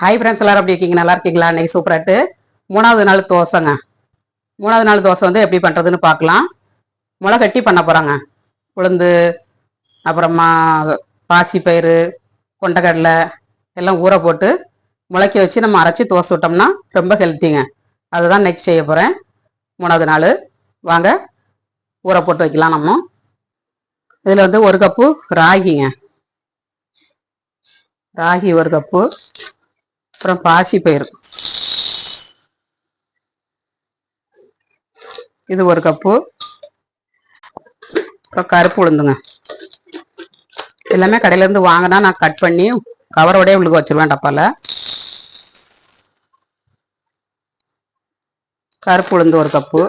Hi friends எல்லாரும் எப்படி இருக்கீங்க? நல்லா இருக்கீங்களா? இன்னைக்கு சூப்பராட்டு மூணாவது நாள் தோசைங்க. மூணாவது நாள் தோசை வந்து எப்படி பண்ணுறதுன்னு பார்க்கலாம். முளை கட்டி பண்ண போகிறாங்க உளுந்து அப்புறமா பாசிப்பயிறு கொண்டக்கடலை எல்லாம் ஊற போட்டு முளைக்க வச்சு நம்ம அரைச்சி தோசை விட்டோம்னா ரொம்ப ஹெல்த்திங்க அதுதான் நெக்ஸ்ட் செய்ய போகிறேன் மூணாவது நாள். வாங்க ஊற போட்டு வைக்கலாம் நம்ம. இதில் வந்து ஒரு கப்பு ராகிங்க. ராகி ஒரு கப்பு. அப்புறம் பாசி பயிர் இது ஒரு கப்பு. அப்புறம் கருப்பு உளுந்துங்க. எல்லாமே கடையில இருந்து வாங்கினா நான் கட் பண்ணி கவரோடய உங்களுக்கு வச்சிருவேன் டப்பால. கருப்பு உளுந்து ஒரு கப்பு.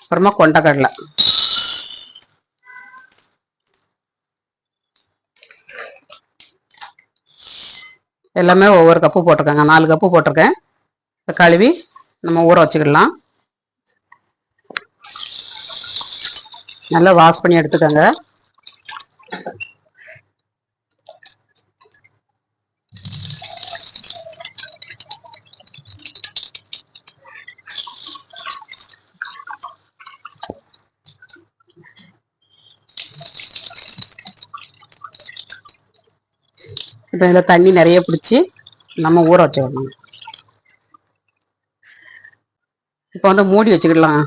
அப்புறமா கொண்டக்கடலை. எல்லாமே ஒவ்வொரு கப்பு போட்டிருக்கேங்க. நாலு கப்பு போட்டிருக்கேன். கழுவி நம்ம ஊற வச்சுக்கிடலாம். நல்லா வாஷ் பண்ணி எடுத்துக்கோங்க. இப்போ இதில் தண்ணி நிறைய பிடிச்சி நம்ம ஊற வச்சிடணும் இப்போ வந்து மூடி வச்சுக்கிடலாம்.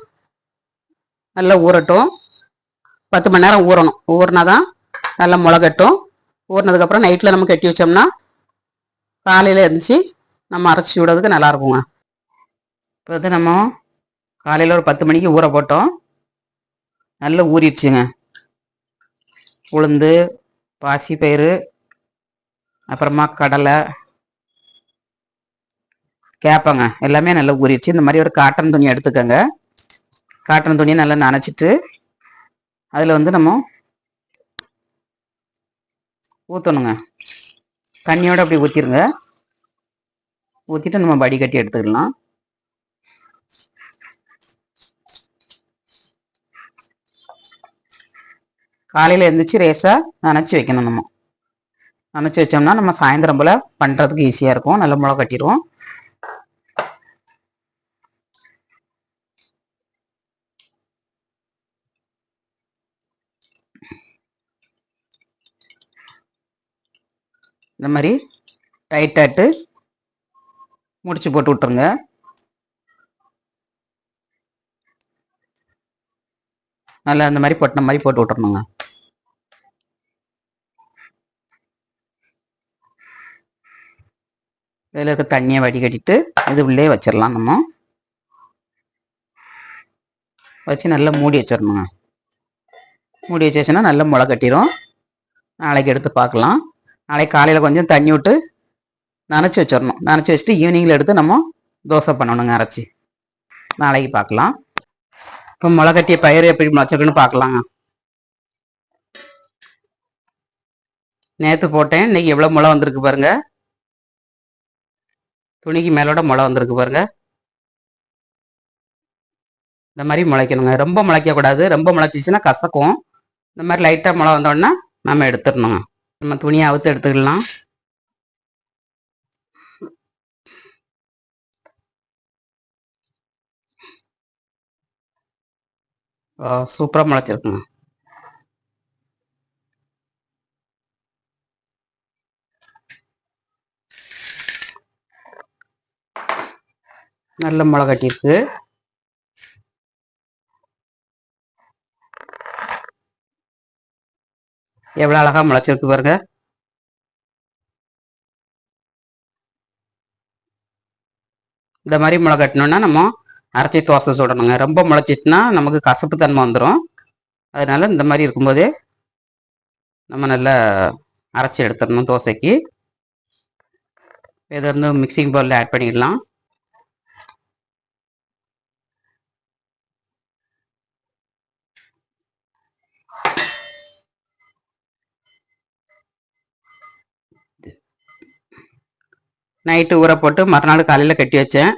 நல்லா ஊறட்டும். பத்து மணி நேரம் ஊறணும். ஊறினா தான் நல்லா முளகட்டும். ஊறினதுக்கப்புறம் நைட்டில் நம்ம கட்டி வச்சோம்னா காலையில் எழுந்துச்சி நம்ம அரைச்சி விடுறதுக்கு நல்லா இருக்குங்க. இப்போ வந்து நம்ம காலையில் ஒரு பத்து மணிக்கு ஊற போட்டோம். நல்லா ஊறிடுச்சுங்க. உளுந்து பாசி பயிறு அப்புறமா கடலை. கேப்பங்க. எல்லாமே நல்லா ஊறிடுச்சு. இந்த மாதிரி ஒரு காட்டன் துணி எடுத்துக்கோங்க. காட்டன் துணியை நல்லா நனைச்சிட்டு அதில் வந்து நம்ம ஊற்றணுங்க தண்ணியோடு அப்படி ஊற்றிருங்க ஊற்றிட்டு நம்ம வடிகட்டி எடுத்துக்கலாம். காலையில் எழுந்திரிச்சு ரேஸாக நனைச்சி வைக்கணும் நம்ம. நினச்சி வச்சோம்னா நம்ம சாயந்தரம் போல் பண்ணுறதுக்கு ஈஸியாக இருக்கும். நல்ல மிளகா கட்டிடுவோம். இந்த மாதிரி டைட்டாட்டு முடிச்சு போட்டு விட்ருங்க நல்லா இந்த மாதிரி பொட்டின மாதிரி போட்டு விட்றணுங்க இதில் இருக்க தண்ணியை வடிகட்டிட்டு இது உள்ளே வச்சிடலாம் நம்ம. வச்சு நல்லா மூடி வச்சிடணுங்க மூடி வச்சுன்னா நல்லா முளை கட்டிடும் நாளைக்கு எடுத்து பார்க்கலாம் நாளைக்கு காலையில் கொஞ்சம் தண்ணி விட்டு நனைச்சி வச்சிடணும் நனைச்சி வச்சுட்டு ஈவினிங்கில் எடுத்து நம்ம தோசை பண்ணணுங்க அரைச்சி. நாளைக்கு பார்க்கலாம் இப்போ முளை கட்டிய பயிர் எப்படி முளைச்சிருக்குன்னு பார்க்கலாங்க நேற்று போட்டேன். இன்னைக்கு எவ்வளோ முளை வந்திருக்கு பாருங்கள் துணிக்கு மேலோட முளை வந்திருக்கு பாருங்க. இந்த மாதிரி முளைக்கணுங்க. ரொம்ப முளைக்கக்கூடாது. ரொம்ப முளைச்சிச்சுன்னா கசக்கும். இந்த மாதிரி லைட்டாக முளை வந்தோடனே நம்ம எடுத்துடணுங்க. நம்ம துணியை அவுத்து எடுத்துக்கலாம். சூப்பராக முளைச்சிருக்குங்க. நல்ல முளை கட்டியிருக்கு. எவ்வளோ அழகா முளைச்சிருக்கு பாருங்க. இந்த மாதிரி முளை கட்டணும்னா நம்ம அரைச்சி தோசை சுடணுங்க. ரொம்ப முளைச்சிட்டுனா நமக்கு கசப்பு தன்மை வந்துடும் அதனால இந்த மாதிரி இருக்கும்போதே நம்ம நல்லா அரைச்சி எடுத்துடணும் தோசைக்கு. இதை வந்து மிக்சிங் பவுலில் ஆட் பண்ணிடலாம். நைட்டு ஊற போட்டு மறுநாள் காலையில் கட்டி வச்சேன்.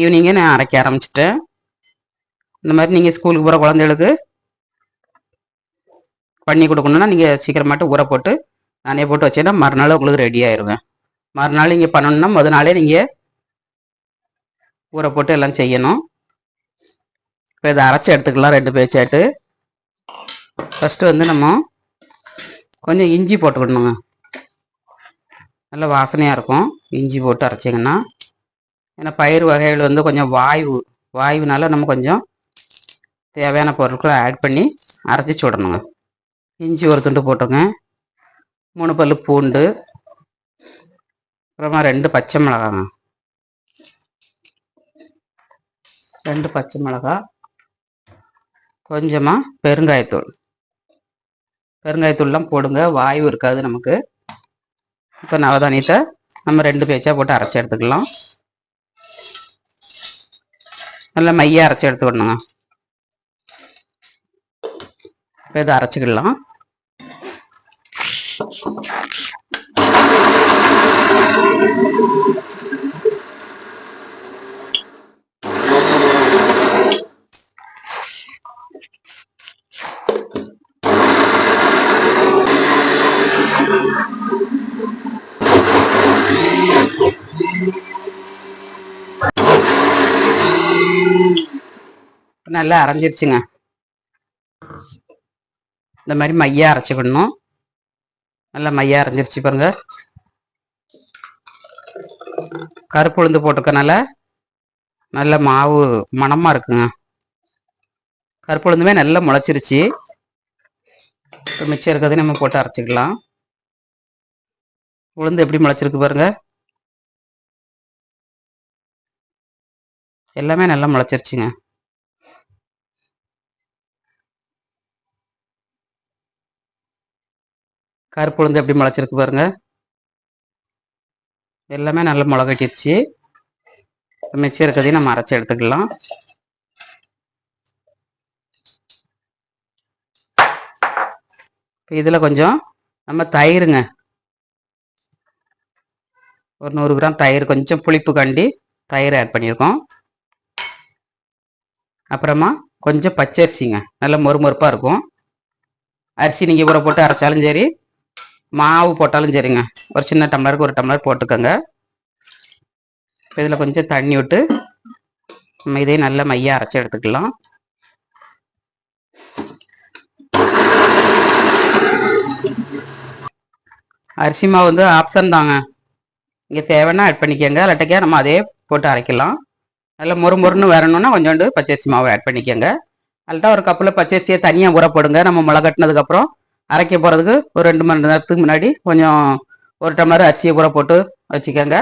ஈவினிங்கே நான் அரைக்க ஆரம்பிச்சிட்டேன். இந்த மாதிரி நீங்கள் ஸ்கூலுக்கு போகிற குழந்தைகளுக்கு பண்ணி கொடுக்கணுன்னா நீங்கள் சீக்கிரமாட்டு ஊற போட்டு நானே போட்டு வச்சேன்னா மறுநாள் உங்களுக்கு ரெடி ஆயிருங்க. மறுநாள் நீங்கள் பண்ணணும்னா முத நாளே நீங்கள் ஊற போட்டு எல்லாம் செய்யணும். இப்போ இதை அரைச்சி எடுத்துக்கலாம் ரெண்டு பேச்சாட்டு. ஃபஸ்ட்டு வந்து நம்ம கொஞ்சம் இஞ்சி போட்டுக்கணுங்க. நல்ல வாசனையாக இருக்கும். இஞ்சி போட்டு அரைச்சிங்கன்னா. ஏன்னா பயிர் வகைகள் வந்து கொஞ்சம் வாய்வு வாயுனால நம்ம கொஞ்சம் தேவையான பொருட்களை ஆட் பண்ணி அரைச்சி சுடணுங்க. இஞ்சி ஒரு துண்டு போட்டுங்க. மூணு பல்லு பூண்டு. அப்புறமா ரெண்டு பச்சை மிளகாங்க. ரெண்டு பச்சை மிளகா. கொஞ்சமாக பெருங்காயத்தூள். பெருங்காயத்தூள்லாம் போடுங்க. வாயு இருக்காது நமக்கு. இப்போ நவதானியத்தை நம்ம ரெண்டு பேச்சாக போட்டு அரைச்சி எடுத்துக்கலாம். நல்லா மைய அரைச்சி எடுத்துக்கணுங்க. இப்போ இதை அரைச்சிக்கலாம். நல்லா அரைஞ்சிருச்சுங்க. இந்த மாதிரி மையா அரைச்சிக்கணும் நல்லா மையா அரைஞ்சிருச்சு பாருங்க. கருப்பு உளுந்து போட்டுக்கனால நல்ல மாவு மணமாக இருக்குங்க. கருப்பு உளுந்துமே நல்லா முளைச்சிருச்சு. இப்போ மிச்சம் இருக்கிறது நம்ம போட்டு அரைச்சிக்கலாம். உளுந்து எப்படி முளைச்சிருக்கு பாருங்க. எல்லாமே நல்லா முளைச்சிருச்சுங்க. கருப்புழுந்து எப்படி முளைச்சிருக்கு பாருங்க. எல்லாமே நல்லா முளைகட்டிருச்சு. மிச்சம் இருக்கிறதையும் நம்ம அரைச்சி எடுத்துக்கலாம். இப்போ இதில் கொஞ்சம் நம்ம தயிருங்க. ஒரு நூறு கிராம் தயிர் கொஞ்சம் புளிப்பு கண்டி தயிர் ஆட் பண்ணியிருக்கோம் அப்புறமா கொஞ்சம் பச்சரிசிங்க. நல்லா மொறுமொறுப்பாக இருக்கும். அரிசி நீங்கள் ஊற போட்டு அரைச்சாலும் சரி மாவு போட்டாலும் சரிங்க. ஒரு சின்ன டம்ளருக்கு ஒரு டம்ளர் போட்டுக்கோங்க. இதில் கொஞ்சம் தண்ணி விட்டு நம்ம இதையும் நல்லா மைய அரைச்சி எடுத்துக்கலாம். அரிசி மாவு வந்து ஆப்ஷன் தாங்க. இங்கே தேவைன்னா ஆட் பண்ணிக்கோங்க. இல்லாட்டக்கே நம்ம அதே போட்டு அரைக்கலாம். நல்லா மொறு மொறுன்னு வரணும்னா கொஞ்சோண்டு பச்சரிசி மாவு ஆட் பண்ணிக்கோங்க. அல்லட்டா ஒரு கப்பில் பச்சரிசியை தனியாக ஊற போடுங்க. நம்ம முளை கட்டினதுக்கப்புறம் அரைக்க போகிறதுக்கு ஒரு ரெண்டு மணி நேரத்துக்கு முன்னாடி கொஞ்சம் ஒரு டம்ளர் அரிசியை கூட போட்டு வச்சுக்கோங்க.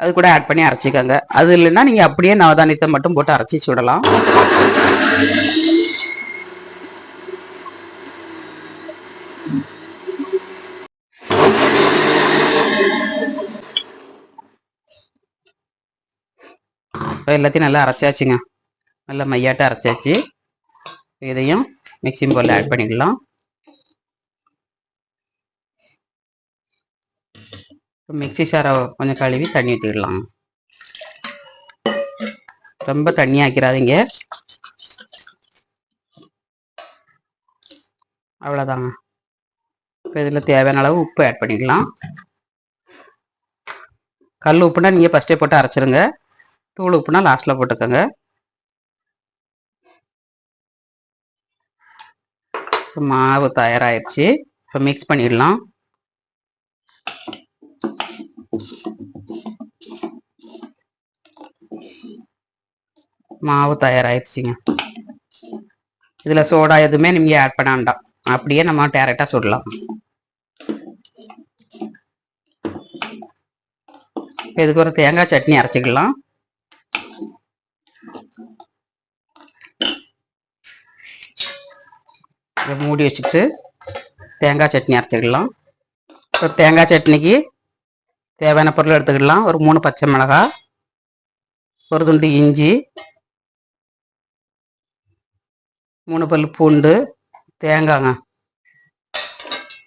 அது கூட ஆட் பண்ணி அரைச்சிக்கோங்க. அது இல்லைன்னா நீங்கள் அப்படியே நவதானியத்தை மட்டும் போட்டு அரைச்சி சுடலாம். இப்போ எல்லாத்தையும் நல்லா அரைச்சாச்சுங்க. நல்லா மையாட்ட அரைச்சாச்சு. இதையும் மிக்சிங் பவுலில் ஆட் பண்ணிக்கலாம். இப்போ மிக்ஸி சாரை கொஞ்சம் கழுவி தண்ணி ஊற்றிடலாம் ரொம்ப தண்ணி ஆக்கிறாதீங்க அவ்வளோதாங்க. இப்போ இதில் தேவையான அளவு உப்பு ஆட் பண்ணிக்கலாம். கல் உப்புனா நீங்கள் ஃபஸ்ட்டே போட்டு அரைச்சிருங்க. தூள் உப்புனா லாஸ்ட்டில் போட்டுக்கோங்க. மாவு தயாராகிடுச்சு இப்போ மிக்ஸ் பண்ணிடலாம். மாவு தயாராகிடுச்சிங்க இதில் சோடா எதுவுமே நீங்கள் ஆட் பண்ண வேண்டாம். அப்படியே நம்ம டேரெக்டாக சுடலாம். இதுக்கு ஒரு தேங்காய் சட்னி அரைச்சிக்கலாம். இதை மூடி வச்சுட்டு தேங்காய் சட்னி அரைச்சிக்கலாம். இப்போ தேங்காய் சட்னிக்கு தேவையான பொருள் எடுத்துக்கிடலாம். ஒரு மூணு பச்சை மிளகாய் ஒரு துண்டு இஞ்சி மூணு பல் பூண்டு தேங்காய்ங்க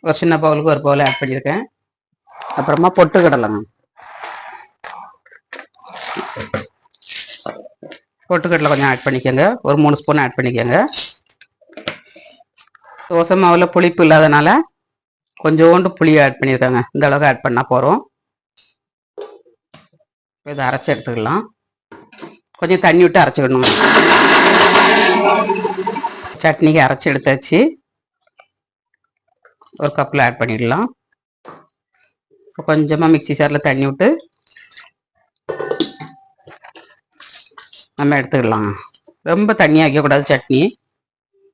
ஒரு சின்ன பவுலுக்கு ஒரு பவுல் ஆட் பண்ணியிருக்கேன். அப்புறமா பொட்டு கடலைங்க பொட்டுக்கடலை கொஞ்சம் ஆட் பண்ணிக்கோங்க. ஒரு மூணு ஸ்பூன் ஆட் பண்ணிக்கோங்க. தோசை மாவில் புளிப்பு இல்லாதனால கொஞ்சோண்டு புளியை ஆட் பண்ணியிருக்காங்க. இந்த அளவுக்கு ஆட் பண்ணால் போகிறோம் இதை அரைச்சி எடுத்துக்கலாம். கொஞ்சம் தண்ணி விட்டு அரைச்சிக்கணும். சட்னிக்கு அரைச்சி எடுத்தாச்சு. ஒரு கப்பில் ஆட் பண்ணிடலாம். கொஞ்சமாக மிக்சி சாரில் தண்ணி விட்டு நம்ம எடுத்துக்கலாம். ரொம்ப தண்ணி வைக்கக்கூடாது சட்னி.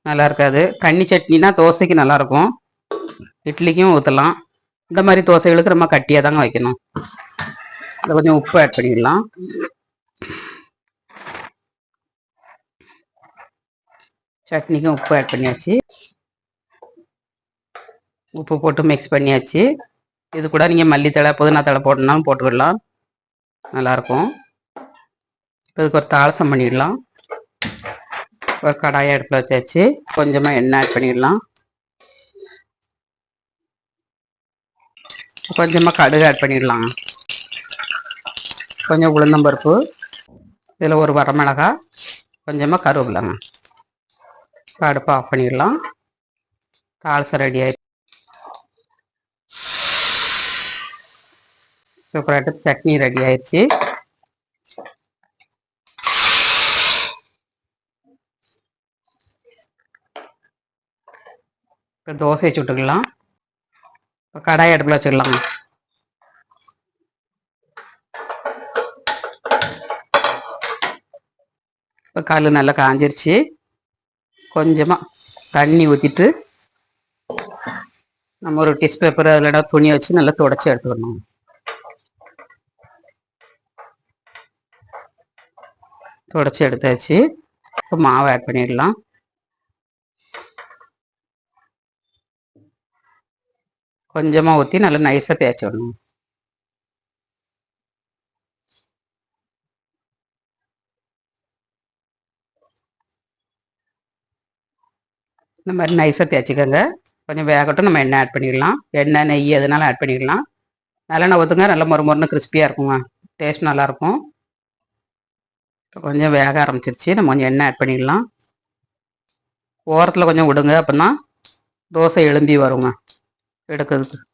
நல்லா இருக்காது. தண்ணி சட்னினா தோசைக்கு நல்லா இருக்கும். இட்லிக்கும் ஊற்றலாம் இந்த மாதிரி தோசைகளுக்கு ரொம்ப கட்டியாக தாங்க வைக்கணும். இதில் கொஞ்சம் உப்பு ஆட் பண்ணிடலாம். சட்னிக்கும் உப்பு ஆட் பண்ணியாச்சு. உப்பு போட்டு மிக்ஸ் பண்ணியாச்சு. இது கூட நீங்கள் மல்லித்தழை புதினா தழை போடணும்னாலும் போட்டுக்கிடலாம் நல்லாயிருக்கும். இதுக்கு ஒரு தாளசம் பண்ணிடலாம். ஒரு கடாயை அடுப்பில் வச்சாச்சு. கொஞ்சமாக எண்ணெய் ஆட் பண்ணிடலாம். கொஞ்சமாக கடுகு ஆட் பண்ணிடலாம். கொஞ்சம் உளுந்தம்பருப்பு இதில் ஒரு வரமிளகா கொஞ்சமாக கருவேப்பிலைங்க. அடுப்பை ஆஃப் பண்ணிடலாம். தாளசம் ரெடி ஆயிடுச்சு. சூப்பராகிட்டு சட்னி ரெடி ஆயிடுச்சு. இப்போ தோசையை சுட்டுக்கலாம். இப்போ கடாய் அடுப்பில் வச்சுக்கலாங்க இப்போ கல் நல்லா காஞ்சிருச்சு. கொஞ்சமாக தண்ணி ஊற்றிட்டு நம்ம ஒரு டிஷ் பேப்பர் அதில் துணியை வச்சு நல்லா துடைச்சி எடுத்துக்கணும். துடைச்சி எடுத்தாச்சு. இப்போ மாவு ஆட் பண்ணிடலாம். கொஞ்சமாக ஊற்றி நல்லா நைஸாக தேய்ச்சி விடணும் இந்த மாதிரி நைஸாக தேய்ச்சிக்கோங்க. கொஞ்சம் வேகட்டும் நம்ம எண்ணெய் ஆட் பண்ணிடலாம். எண்ணெய் நெய் எதுனாலும் ஆட் பண்ணிடலாம். நல்லெண்ணெய் ஊற்றுங்க நல்லா மொறு மொறுன்னு கிறிஸ்பியாக இருக்குங்க. டேஸ்ட் நல்லாயிருக்கும் இப்போ கொஞ்சம் வேக ஆரம்பிச்சிருச்சு. நம்ம கொஞ்சம் எண்ணெய் ஆட் பண்ணிடலாம். ஓரத்தில் கொஞ்சம் விடுங்க அப்படின்னா தோசை எலும்பி வருங்க. எடுக்கிறதுக்கு.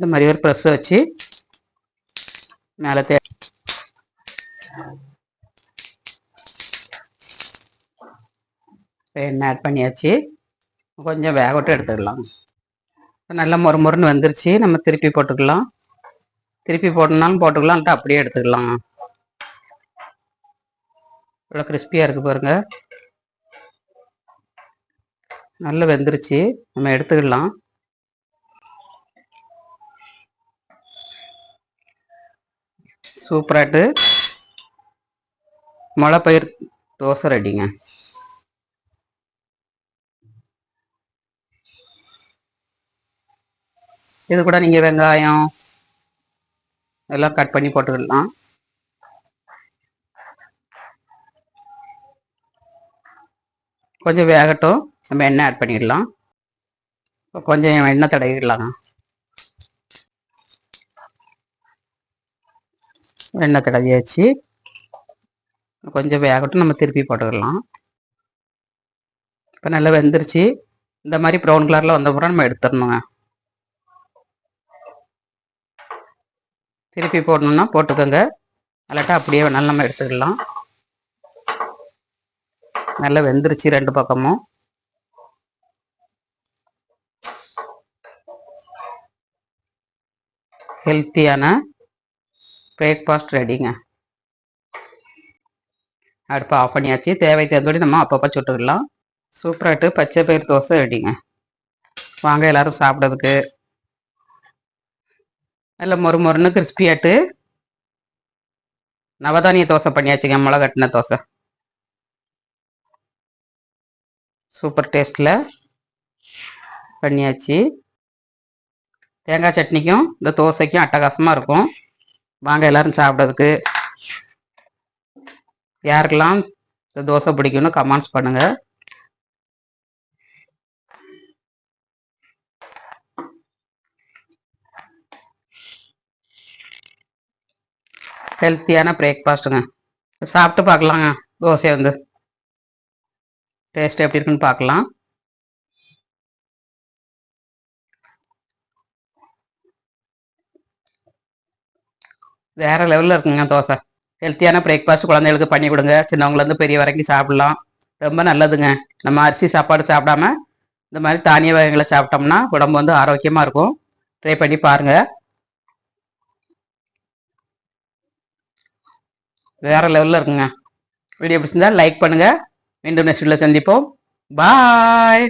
இந்த மாதிரி ஒரு ப்ரெஸ்ஸை வச்சு மேலே தே எண்ணெய் ஆட் பண்ணியாச்சு? கொஞ்சம் வேக விட்டு எடுத்துக்கலாம். நல்லா மொறு மொறுன்னு வந்துருச்சு. நம்ம திருப்பி போட்டுக்கலாம். திருப்பி போட்டனாலும் போட்டுக்கலாம். அப்படியே எடுத்துக்கலாம். இவ்வளோ கிறிஸ்பியாக இருக்குது பாருங்க. நல்லா வெந்துருச்சு. நம்ம எடுத்துக்கலாம். சூப்பராட்டு பயிர் தோசை ரெடிங்க. இது கூட நீங்கள் வெங்காயம் எல்லாம் கட் பண்ணி போட்டுக்கலாம். கொஞ்சம் வேகட்டும். நம்ம எண்ணெய் ஆட் பண்ணிடலாம். கொஞ்சம் எண்ணெய் தடவிடலாங்க எண்ணெய் தடவியாச்சு. கொஞ்சம் வேகட்டும். நம்ம திருப்பி போட்டுக்கலாம். இப்போ நல்லா வெந்துருச்சு. இந்த மாதிரி ப்ரௌன் கலரில் வந்தப்புறம் நம்ம எடுத்துடணுங்க. திருப்பி போடணுன்னா போட்டுக்கோங்க. அல்லாட்டா அப்படியே வேணாலும் நம்ம எடுத்துக்கலாம். நல்லா வெந்துருச்சு ரெண்டு பக்கமும். ஹெல்த்தியான பிரேக்ஃபாஸ்ட் ரெடிங்க. அடுப்பு ஆஃப் பண்ணியாச்சு. தேவை தேர்ந்தோடி நம்ம அப்பப்போ சுட்டுக்கலாம். சூப்பராகிட்டு பச்சை பயிர் தோசை ரெடிங்க. வாங்க எல்லாரும் சாப்பிட்றதுக்கு. நல்ல மொறு மொறுன்னு கிறிஸ்பியாட்டு நவதானிய தோசை பண்ணியாச்சுங்க மிளகா கட்டின தோசை. சூப்பர் டேஸ்ட்டில் பண்ணியாச்சு. தேங்காய் சட்னிக்கும் இந்த தோசைக்கும் அட்டகாசமாக இருக்கும். வாங்க எல்லாரும் சாப்பிட்றதுக்கு. யாருக்கெல்லாம் இந்த தோசை பிடிக்கும்னு கமெண்ட்ஸ் பண்ணுங்கள் ஹெல்த்தியான பிரேக்ஃபாஸ்ட்டுங்க சாப்பிட்டு பார்க்கலாங்க தோசை வந்து. டேஸ்ட் எப்படி இருக்குன்னு பார்க்கலாம். வேற லெவலில் இருக்குங்க தோசை. ஹெல்த்தியான பிரேக்ஃபாஸ்ட் குழந்தைகளுக்கு பண்ணி கொடுங்க. சின்னவங்கலேருந்து பெரிய வரைக்கும் சாப்பிடலாம். ரொம்ப நல்லதுங்க. நம்ம அரிசி சாப்பாடு சாப்பிடாம இந்த மாதிரி தானிய வகைகளை சாப்பிட்டோம்னா உடம்பு வந்து ஆரோக்கியமாக இருக்கும். ட்ரை பண்ணி பாருங்கள் வேறு லெவலில் இருக்குங்க. வீடியோ பிடிச்சிருந்தா லைக் பண்ணுங்கள் மீண்டும் நெக்ஸ்ட் வீடியோவில் சந்திப்போம். பாய்